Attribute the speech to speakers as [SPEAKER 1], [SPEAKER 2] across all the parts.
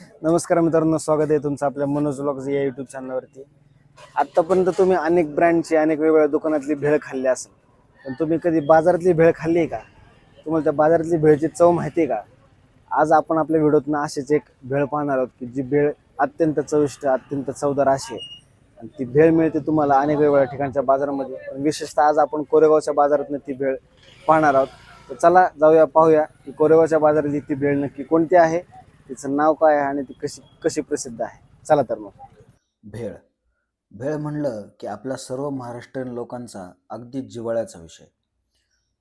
[SPEAKER 1] नमस्कार मित्रांनो स्वागत आहे तुमचं आपल्या मनोज व्लॉग्स या युट्यूब चॅनलवरती आत्तापर्यंत तुम्ही अनेक ब्रँडची अनेक वेगवेगळ्या दुकानातली भेळ खाल्ली असेल. पण तुम्ही कधी बाजारातली भेळ खाल्ली आहे का? तुम्हाला त्या बाजारातली भेळची चव माहिती आहे का? आज आपण आपल्या व्हिडिओतनं अशीच एक भेळ पाहणार आहोत की जी भेळ अत्यंत चविष्ट अत्यंत चवदार अशी आहे. आणि ती भेळ मिळते तुम्हाला अनेक वेगवेगळ्या ठिकाणच्या बाजारामध्ये. पण विशेषतः आज आपण कोरेगावच्या बाजारातनं ती भेळ पाहणार आहोत. तर चला जाऊया पाहूया की कोरेगावच्या बाजारातली ती भेळ नक्की कोणती आहे तिचं नाव काय आहे आणि ती कशी कशी प्रसिद्ध आहे? चला तर मग.
[SPEAKER 2] भेळ. भेळ म्हणलं की आपल्या सर्व महाराष्ट्रीयन लोकांचा अगदी जिव्हाळ्याचा विषय.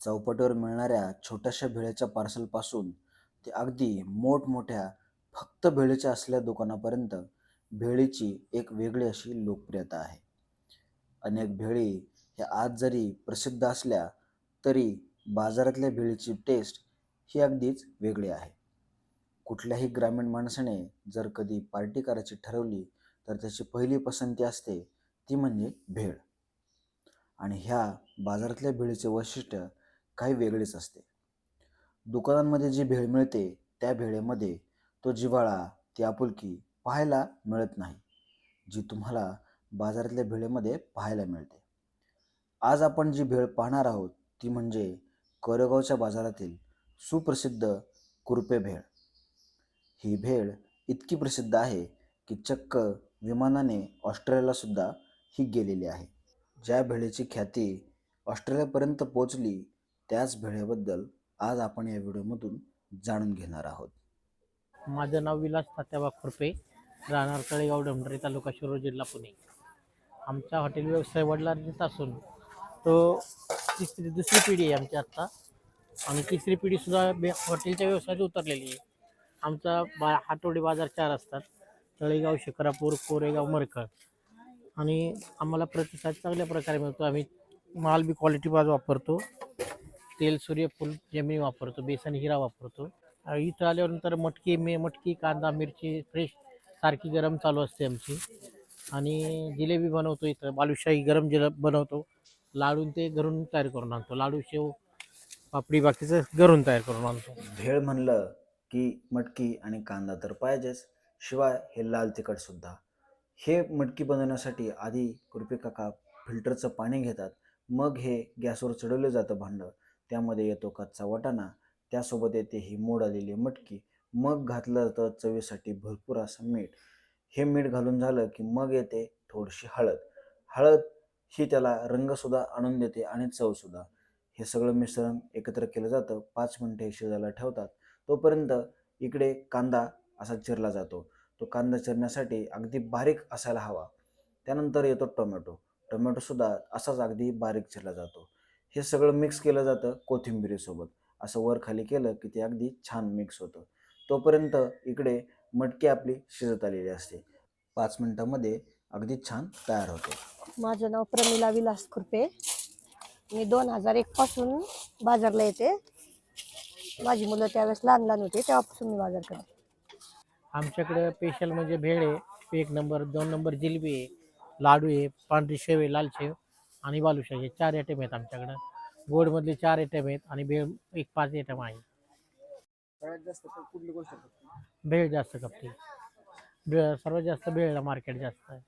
[SPEAKER 2] चौपटीवर मिळणाऱ्या छोट्याशा भेळेच्या पार्सलपासून ते अगदी मोठमोठ्या फक्त भेळीच्या असल्या दुकानापर्यंत भेळीची एक वेगळी अशी लोकप्रियता आहे. अनेक भेळी ह्या आज जरी प्रसिद्ध असल्या तरी बाजारातल्या भेळीची टेस्ट ही अगदीच वेगळी आहे. कुठल्याही ग्रामीण माणसाने जर कधी पार्टी करायची ठरवली तर त्याची पहिली पसंती असते ती म्हणजे भेळ. आणि ह्या बाजारातल्या भेळीचे वैशिष्ट्य काही वेगळेच असते. दुकानांमध्ये जी भेळ मिळते त्या भेळेमध्ये तो जिव्हाळा ती आपुलकी पाहायला मिळत नाही जी तुम्हाला बाजारातल्या भेळेमध्ये पाहायला मिळते. आज आपण जी भेळ पाहणार आहोत ती म्हणजे कोरेगावच्या बाजारातील सुप्रसिद्ध कुरपे भेळ. ही भेळ इतकी प्रसिद्ध आहे की चक्क विमानाने ऑस्ट्रेलियालासुद्धा ही गेलेली आहे. ज्या भेळेची ख्याती ऑस्ट्रेलियापर्यंत पोचली त्याच भेळेबद्दल आज आपण या व्हिडिओमधून जाणून घेणार आहोत.
[SPEAKER 3] माझं नाव विलास तात्याबा खुर्पे राहणार तळेगाव डमडरी तालुका शिरोळ जिल्हा पुणे. आमचा हॉटेल व्यवसाय वडिलांचा असून तो तिसरी दुसरी पिढी आहे आमची आत्ता आणि तिसरी पिढीसुद्धा बे हॉटेलच्या व्यवसायात उतरलेली आहे. आमचा बा हातोडी बाजार चार असतात. तळेगाव शिक्रापूर कोरेगाव मरकळ. आणि आम्हाला प्रतिसाद चांगल्या प्रकारे मिळतो. आम्ही माल बी क्वालिटी बाज वापरतो. तेल सूर्यफूल जमिनी वापरतो. बेसन हिरा वापरतो. इथं आल्यानंतर मटकी मे मटकी कांदा मिरची फ्रेश सारखी गरम चालू असते आमची. आणि जिलेबी बनवतो इथं. बालुशाही गरम जिल बनवतो. लाडून ते घरून तयार करून आणतो. लाडू शेव पापडी बाकीचं घरून तयार करून आणतो.
[SPEAKER 2] भेळ म्हणलं की मटकी आणि कांदा तर पाहिजेच. शिवाय हे लाल तिखटसुद्धा हे मटकी बनवण्यासाठी आधी कृपे काका फिल्टरचं पाणी घेतात. मग हे गॅसवर चढवलं जातं भांडं. त्यामध्ये येतो कच्चा वाटाणा. त्यासोबत येते ही मोड आलेली मटकी. मग घातलं जातं चवीसाठी भरपूर असं मीठ. हे मीठ घालून झालं की मग येते थोडीशी हळद. हळद ही त्याला रंगसुद्धा आणून देते आणि चवसुद्धा. हे सगळं मिश्रण एकत्र केलं जातं. पाच मिनटे शिजायला ठेवतात. तोपर्यंत इकडे कांदा असा चिरला जातो. तो कांदा चिरण्यासाठी अगदी बारीक असायला हवा. त्यानंतर येतो टोमॅटो. टोमॅटोसुद्धा असाच अगदी बारीक चिरला जातो. हे सगळं मिक्स केलं जातं कोथिंबिरीसोबत. असं वर खाली केलं की ते अगदी छान मिक्स होतं. तोपर्यंत इकडे मटकी आपली शिजत आलेली असते. पाच मिनटामध्ये अगदी छान तयार होते.
[SPEAKER 4] माझं नाव प्रमिला विलास खुरपे. मी दोन हजार एक पासून बाजारला येते. माझी मुलं त्यावेळेस लहान लहान होते तेव्हापासून मी बाजार करते.
[SPEAKER 3] आमच्याकडे स्पेशल म्हणजे भेळ आहे एक नंबर दोन नंबर जिलेबी आहे लाडू आहे पांढरी शेव आहे लाल शेव आणि बालुशाही हे चार आयटम आहेत आमच्याकडं. गोडमधले चार आयटम आहेत आणि भेळ एक पाच आयटम आहे.
[SPEAKER 1] सगळ्यात जास्त तर कुठली गोष्ट
[SPEAKER 3] भेळ जास्त खपते. भेळ सर्वात जास्त भेळला मार्केट जास्त आहे.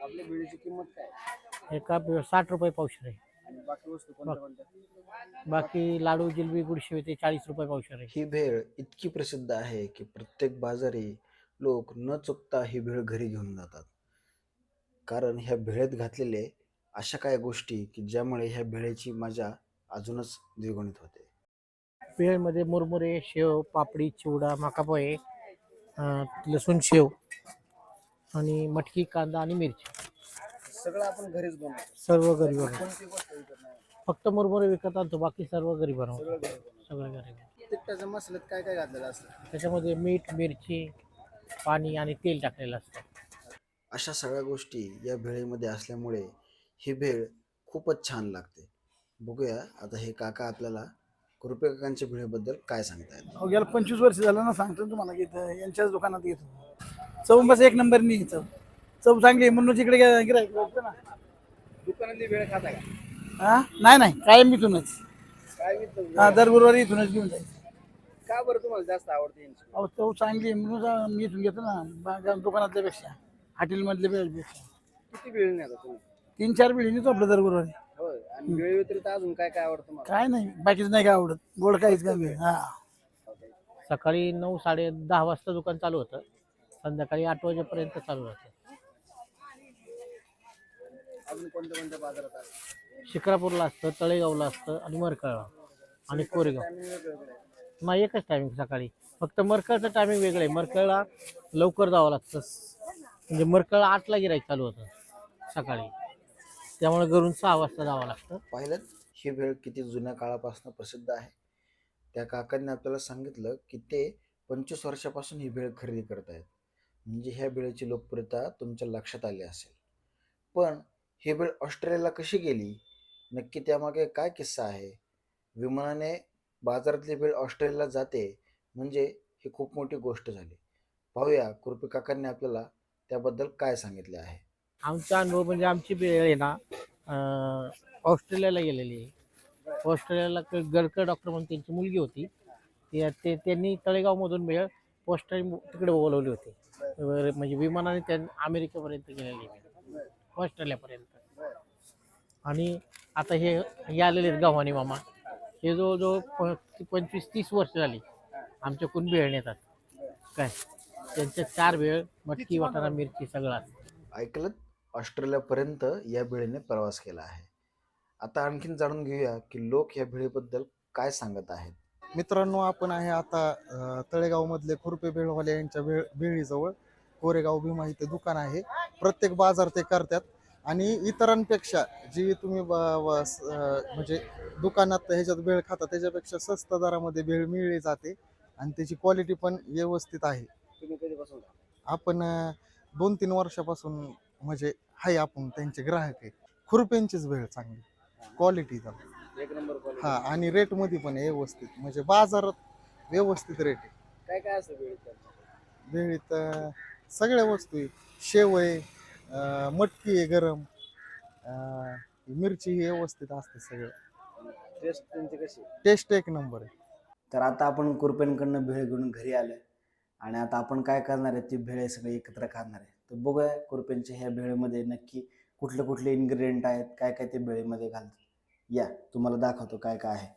[SPEAKER 1] आपल्या भेळीची किंमत काय?
[SPEAKER 3] एका साठ रुपये पावशेर आहे.
[SPEAKER 1] आणि बाकी वस्तू कोणत्या कोणत्या?
[SPEAKER 3] बाकी लाडू जिलेबी गुडशेव ते चाळीस रुपये पावशेर आहे.
[SPEAKER 2] ही भेळ इतकी प्रसिद्ध आहे की प्रत्येक बाजारी लोक न चुकता ही भेळ घरी घेऊन जातात. कारण ह्या भेळेत घातलेले अशा काही गोष्टी की ज्यामुळे ह्या भेळेची मजा अजूनच द्विगुणित होते.
[SPEAKER 3] भेळमध्ये मुरमुरे शेव पापडी चिवडा मकापोहे अं, लसूण शेव आणि मटकी कांदा आणि मिरची.
[SPEAKER 1] सगळं आपण घरीच बनवतो.
[SPEAKER 3] सर्व घरी बनवतो.
[SPEAKER 1] कोणती गोष्ट विकत नाही.
[SPEAKER 3] फक्त मुरमुरे विकत आणतो बाकी सर्व घरी बनवतो.
[SPEAKER 1] सगळं घरी बनवतो.
[SPEAKER 3] सगळं घरी बनवतो.
[SPEAKER 1] तिखटाच्या मसाल्यात काय काय घातलेलं असतं?
[SPEAKER 3] त्याच्यामध्ये मीठ मिरची पाणी आणि तेल टाकलेलं असतं.
[SPEAKER 2] अशा सगळ्या गोष्टी या भेळेमध्ये असल्यामुळे ही भेळ खूपच छान लागते. बघूया आता हे काका आपल्याला कृपे काकांच्या भेळेबद्दल काय सांगतायत.
[SPEAKER 5] अहो गेल्या पंचवीस वर्ष झालं ना सांगतो ना तुम्हाला की इथं यांच्याच दुकानात घेतो चव बस एक नंबर नाही चव चव चांगली आहे म्हणून इकडे गिरायक बघतो ना.
[SPEAKER 1] दुकानातली वेळ खाता का?
[SPEAKER 5] हा? नाही नाही कायम इथूनच.
[SPEAKER 1] काय
[SPEAKER 5] हा दर गुरुवारी इथूनच घेऊन जायचं
[SPEAKER 6] का बरं तुम्हाला जास्त आवडते यांची?
[SPEAKER 5] अहो चव चांगली आहे म्हणून जा- मी इथून घेतो ना बा- दुकानातल्या पेक्षा हॉटेलमधल्या पेक्षा
[SPEAKER 6] किती वेळ नाही आता तुम्ही?
[SPEAKER 5] तीन चार पिढी नेतो आपलं दर बरोबर
[SPEAKER 6] होय आणि वेळ व्यतिरिक्त अजून काय काय आवडतं मला
[SPEAKER 5] काय नाही बाकीचं नाही काय आवडत. गोड काहीच कमी आहे. हा.
[SPEAKER 3] सकाळी नऊ साडे दहा वाजता दुकान चालू होतं. संध्याकाळी आठ वाजेपर्यंत चालू राहतं
[SPEAKER 6] अजून कोणत्या कोणत्या बाजारात आहे?
[SPEAKER 3] शिक्रापूरला असतं तळेगावला असतं आणि मरकळला आणि कोरेगाव.
[SPEAKER 6] Timing वेगवेगळे आहे.
[SPEAKER 3] नाही एकच टायमिंग सकाळी. फक्त मरकळचं टायमिंग वेगळं आहे. मरकळला लवकर जावं लागतं. म्हणजे मरकळ आठला गिराईक चालू होतं सकाळी. त्यामुळे घरून सहा वाजता जावं लागतं.
[SPEAKER 1] पाहिलं ही भेळ किती जुन्या काळापासून प्रसिद्ध आहे. त्या काकांनी आपल्याला सांगितलं की ते पंचवीस वर्षापासून ही भेळ खरेदी करत आहेत म्हणजे ह्या भेळेची लोकप्रियता तुमच्या लक्षात आली असेल. पण ही ऑस्ट्रेलियाला कशी गेली? नक्की त्यामागे काय किस्सा आहे? विमानाने बाजारातली भेळ ऑस्ट्रेलियाला जाते म्हणजे ही खूप मोठी गोष्ट झाली. पाहूया कृपी काकांनी आपल्याला त्याबद्दल काय सांगितले आहे.
[SPEAKER 3] आमचा अनुभव म्हणजे आमची बेळ आहे ना अं, ऑस्ट्रेलियाला गेलेली आहे. ऑस्ट्रेलियाला क- गडकर डॉक्टर म्हणून त्यांची मुलगी होती. ती ते त्यांनी तळेगावमधून वेळ पोस्टाने तिकडे बोलवली होती. वर- म्हणजे विमानाने त्या अमेरिकेपर्यंत गेलेली वेळ ऑस्ट्रेलियापर्यंत. आणि आता हे हे आलेले आहेत गव्हाणे मामा. हे जवळजवळ प पंचवीस तीस वर्ष झाली आमच्याकडून भेळ नेतात. काय? त्यांच्या चार वेळ मटकी वाटाणा मिरची सगळं असतं.
[SPEAKER 1] ऐकलं ऑस्ट्रेलियापर्यंत या भेळीने प्रवास केला आहे. आता आणखीन जाणून घेऊया की लोक या भेळीबद्दल काय सांगत आहेत.
[SPEAKER 7] मित्रांनो आपण आहे आता अ, तळेगावमधले खुरपे भेळवाले यांच्या भेळ भेळीजवळ कोरेगाव भीमा इथे दुकान आहे. प्रत्येक बाजार ते करतात. आणि इतरांपेक्षा जी तुम्ही म्हणजे दुकानात ह्याच्यात भेळ खाता त्याच्यापेक्षा स्वस्त दरामध्ये भेळ मिळली जाते आणि त्याची क्वालिटी पण व्यवस्थित आहे.
[SPEAKER 6] तुम्ही कधीपासून
[SPEAKER 7] आपण दोन तीन वर्षापासून म्हणजे आहे आपण त्यांचे ग्राहक आहे. खुरप्यांचीच भेळ चांगली. क्वालिटीचा
[SPEAKER 6] एक नंबर क्वालिटी
[SPEAKER 7] हा आणि रेटमध्ये पण व्यवस्थित. म्हणजे बाजारात व्यवस्थित रेट आहे.
[SPEAKER 6] काय काय असतं
[SPEAKER 7] भेळीत? सगळ्या वस्तू आहे. शेव आहे मटकी आहे गरम अं, मिरची ही व्यवस्थित असते सगळं.
[SPEAKER 6] टेस्ट त्यांची कशी?
[SPEAKER 7] टेस्ट एक नंबर आहे.
[SPEAKER 1] तर आता आपण कुरपेंकडनं भेळ घेऊन घरी आलोय. आणि आता आपण काय करणार आहे ती भेळ सगळे एकत्र खाणार आहे. तर बघूया कुरपेंच्या ह्या भेळेमध्ये नक्की कुठले कुठले इन्ग्रेडियंट आहेत काय काय ते भेळेमध्ये घालतात. या तुम्हाला दाखवतो काय काय आहे.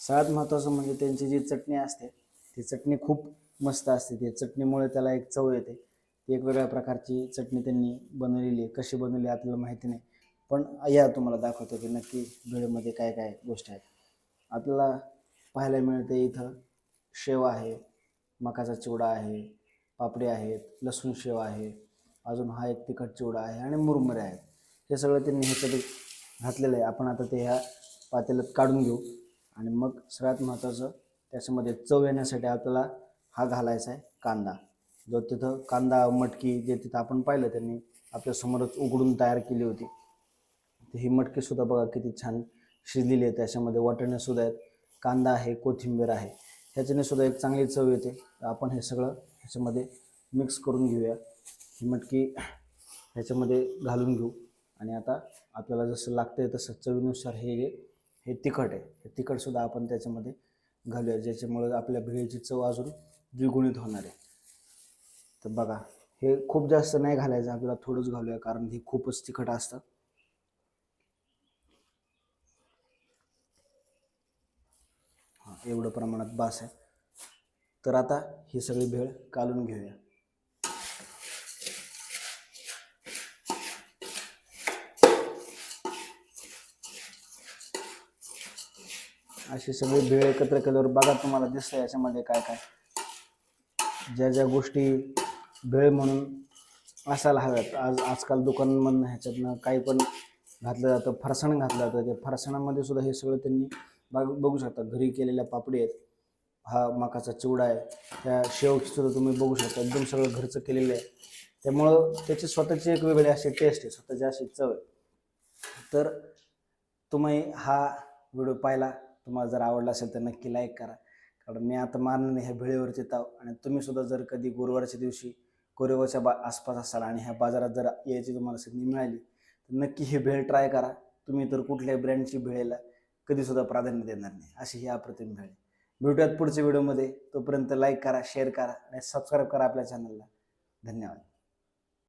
[SPEAKER 1] सगळ्यात महत्त्वाचं म्हणजे त्यांची जी चटणी असते ती चटणी खूप मस्त असते. ती चटणीमुळे त्याला एक चव येते. वेगवेगळ्या प्रकारची चटणी त्यांनी बनवलेली आहे. कशी बनवली आपल्याला माहिती नाही. पण या तुम्हाला दाखवतो की नक्की भेळेमध्ये काय काय गोष्टी आहेत आपल्याला पाहायला मिळते इथं शेव आहे मकाचा चिवडा आहे पापडी आहेत लसूण शेव आहे अजून हा एक तिखट चिवडा आहे आणि मुरमुरे आहेत. हे सगळं त्यांनी ह्याच्यात घातलेलं आहे. आपण आता ते ह्या पातेल्यात काढून घेऊ. आणि मग सगळ्यात महत्त्वाचं त्याच्यामध्ये चव येण्यासाठी आपल्याला हा घालायचा आहे कांदा. जो तिथं कांदा मटकी जे तिथं आपण पाहिलं त्यांनी आपल्यासमोरच उघडून तयार केली होती. तर ही मटकीसुद्धा बघा किती छान शिजलेली आहे. त्याच्यामध्ये वाटणेसुद्धा आहेत. कांदा आहे कोथिंबीर आहे. ह्याच्याने सुद्धा एक चांगली चव येते. आपण हे सगळं ह्याच्यामध्ये मिक्स करून घेऊया. ही मटकी ह्याच्यामध्ये घालून घेऊ. आणि आता आपल्याला जसं लागतंय तसं चवीनुसार हे जे हे तिखट आहे. हे तिखटसुद्धा आपण त्याच्यामध्ये घालूया ज्याच्यामुळे आपल्या भेळीची चव अजून द्विगुणित होणार आहे. तर बघा हे खूप जास्त नाही घालायचं आपल्याला थोडंच घालूया कारण हे खूपच तिखट असतं. हां एवढं प्रमाणात बास आहे. तर आता ही सगळी भेळ कालून घेऊया. अशी सगळी भेळ एकत्र केल्यावर बघा तुम्हाला दिसतं याच्यामध्ये काय काय. ज्या ज्या गोष्टी भेळ म्हणून असायला हव्यात. आज आजकाल दुकानांमधनं ह्याच्यातनं काही पण घातलं जातं फरसाण घातलं जातं. ते फरसाणामध्ये सुद्धा हे सगळं त्यांनी बाग बघू शकता. घरी केलेल्या पापडी आहेत. हा मकाचा चिवडा आहे. त्या शेवसुद्धा तुम्ही बघू शकता. एकदम सगळं घरचं केलेलं आहे. त्यामुळं त्याची स्वतःची एक वेगळी अशी टेस्ट आहे. स्वतःची अशी चव आहे. तर तुम्ही हा व्हिडिओ पाहिला. तुम्हाला जर आवडला असेल तर नक्की लाईक करा. कारण मी आता मारणार ह्या भेळेवरचे ताव आणि तुम्हीसुद्धा जर कधी गुरुवारच्या दिवशी कोरेगावच्या बा आसपास असाल आणि ह्या बाजारात जर यायची तुम्हाला संधी मिळाली तर नक्की ही भेळ ट्राय करा. तुम्ही तर कुठल्याही ब्रँडची भेळेला कधीसुद्धा प्राधान्य देणार नाही. अशी ही अप्रतिम भेळ भेटूयात पुढच्या व्हिडिओमध्ये तोपर्यंत लाईक करा शेअर करा आणि सबस्क्राईब करा आपल्या चॅनलला धन्यवाद.